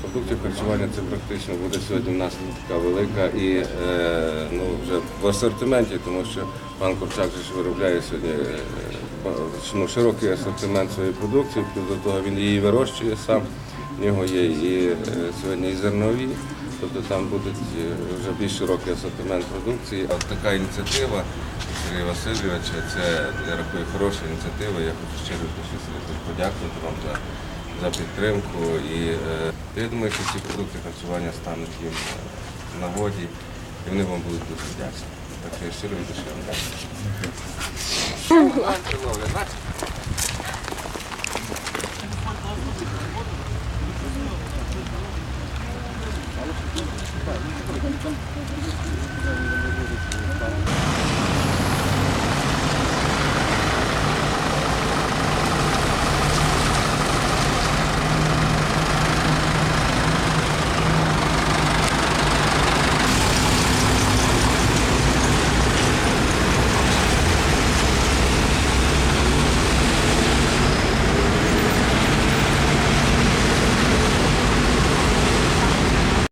Продуктів харчування це практично буде сьогодні в нас така велика і е, ну, вже в асортименті, тому що пан Корчак же ж виробляє сьогодні е, ну, широкий асортимент своєї продукції, плюс до того він її вирощує сам. В нього є і е, сьогодні і зернові, тобто там буде вже більш широкий асортимент продукції. От така ініціатива Сергія Васильовича, це я рахую хороша ініціатива. Я хочу щиро подякувати вам за за підтримку. І е, я думаю, що ці продукти харчування стануть їм е, в нагоді, і вони вам будуть дуже вдячні. Так що я щиро від душі вам дякую.